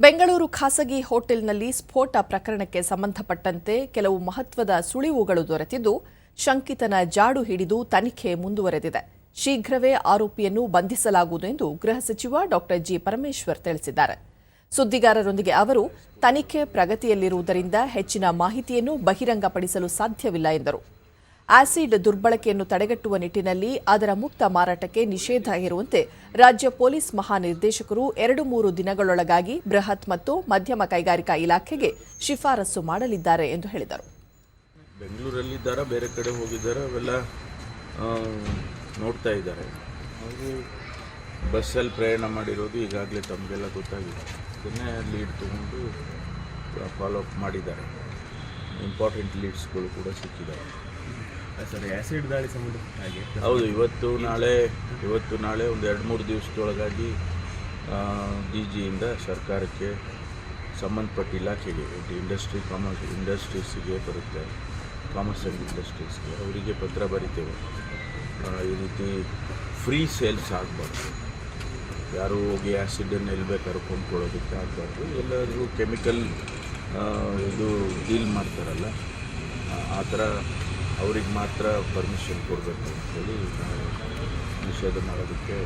ಬೆಂಗಳೂರು ಖಾಸಗಿ ಹೋಟೆಲ್ನಲ್ಲಿ ಸ್ಫೋಟ ಪ್ರಕರಣಕ್ಕೆ ಸಂಬಂಧಪಟ್ಟಂತೆ ಕೆಲವು ಮಹತ್ವದ ಸುಳಿವುಗಳು ದೊರೆತಿದ್ದು, ಶಂಕಿತನ ಜಾಡು ಹಿಡಿದು ತನಿಖೆ ಮುಂದುವರೆದಿದೆ. ಶೀಘ್ರವೇ ಆರೋಪಿಯನ್ನು ಬಂಧಿಸಲಾಗುವುದು ಎಂದು ಗೃಹ ಸಚಿವ ಡಾ. ಜಿ. ಪರಮೇಶ್ವರ್ ತಿಳಿಸಿದ್ದಾರೆ. ಸುದ್ದಿಗಾರರೊಂದಿಗೆ ಅವರು, ತನಿಖೆ ಪ್ರಗತಿಯಲ್ಲಿರುವುದರಿಂದ ಹೆಚ್ಚಿನ ಮಾಹಿತಿಯನ್ನು ಬಹಿರಂಗಪಡಿಸಲು ಸಾಧ್ಯವಿಲ್ಲ ಎಂದರು. ಆಸಿಡ್ ದುರ್ಬಳಕೆಯನ್ನು ತಡೆಗಟ್ಟುವ ನಿಟ್ಟಿನಲ್ಲಿ ಅದರ ಮುಕ್ತ ಮಾರಾಟಕ್ಕೆ ನಿಷೇಧ ಹೇರುವಂತೆ ರಾಜ್ಯ ಪೊಲೀಸ್ ಮಹಾನಿರ್ದೇಶಕರು ಎರಡು ಮೂರು ದಿನಗಳೊಳಗಾಗಿ ಬೃಹತ್ ಮತ್ತು ಮಧ್ಯಮ ಕೈಗಾರಿಕಾ ಇಲಾಖೆಗೆ ಶಿಫಾರಸು ಮಾಡಲಿದ್ದಾರೆ ಎಂದು ಹೇಳಿದರು. ಬೆಂಗಳೂರಲ್ಲಿದ್ದಾರಾ, ಬೇರೆ ಕಡೆ ಹೋಗಿದ್ದಾರೆ, ಅವೆಲ್ಲ ನೋಡ್ತಾ ಇದ್ದಾರೆ. ಬಸ್ಸಲ್ಲಿ ಪ್ರಯಾಣ ಮಾಡಿರೋದು ಈಗಾಗಲೇ ತಮಗೆಲ್ಲ ಗೊತ್ತಾಗಿದೆ. ಅದನ್ನೇ ಲೀಡ್ ತಗೊಂಡು ಫಾಲೋ ಅಪ್ ಮಾಡಿದ್ದಾರೆ. ಇಂಪಾರ್ಟೆಂಟ್ ಲೀಡ್ಸ್ಗಳು ಕೂಡ ಸಿಕ್ಕಿದ್ದಾರೆ. ಸರ್ ಆ್ಯಸಿಡ್ ದಾಳಿ ಸಂಬಂಧ ಹಾಗೆ. ಹೌದು, ಇವತ್ತು ನಾಳೆ ಇವತ್ತು ನಾಳೆ ಒಂದು ಎರಡು ಮೂರು ದಿವಸದೊಳಗಾಗಿ ಡಿ ಜಿಯಿಂದ ಸರ್ಕಾರಕ್ಕೆ ಸಂಬಂಧಪಟ್ಟ ಇಲಾಖೆಗೆ ಇಂಡಸ್ಟ್ರಿ ಕಾಮರ್ಸ್ ಇಂಡಸ್ಟ್ರೀಸಿಗೆ ಬರುತ್ತೆ. ಕಾಮರ್ಸ್ ಆ್ಯಂಡ್ ಇಂಡಸ್ಟ್ರೀಸ್ಗೆ ಅವರಿಗೆ ಪತ್ರ ಬರಿತೇವೆ. ಈ ರೀತಿ ಫ್ರೀ ಸೇಲ್ಸ್ ಆಗಬಾರ್ದು. ಯಾರು ಹೋಗಿ ಆ್ಯಸಿಡನ್ನು ಎಲ್ಲಿ ಬೇಕಾದ್ರೂ ಕೊಂಡ್ಕೊಳ್ಳೋದಕ್ಕೆ ಆಗಬಾರ್ದು. ಎಲ್ಲರೂ ಕೆಮಿಕಲ್ ಇದು ಡೀಲ್ ಮಾಡ್ತಾರಲ್ಲ ಆ ಥರ ಅವ್ರಿಗೆ ಮಾತ್ರ ಪರ್ಮಿಷನ್ ಕೊಡಬೇಕು ಅಂತೇಳಿ ನಾವು ನಿಷೇಧ ಮಾಡೋದಕ್ಕೆ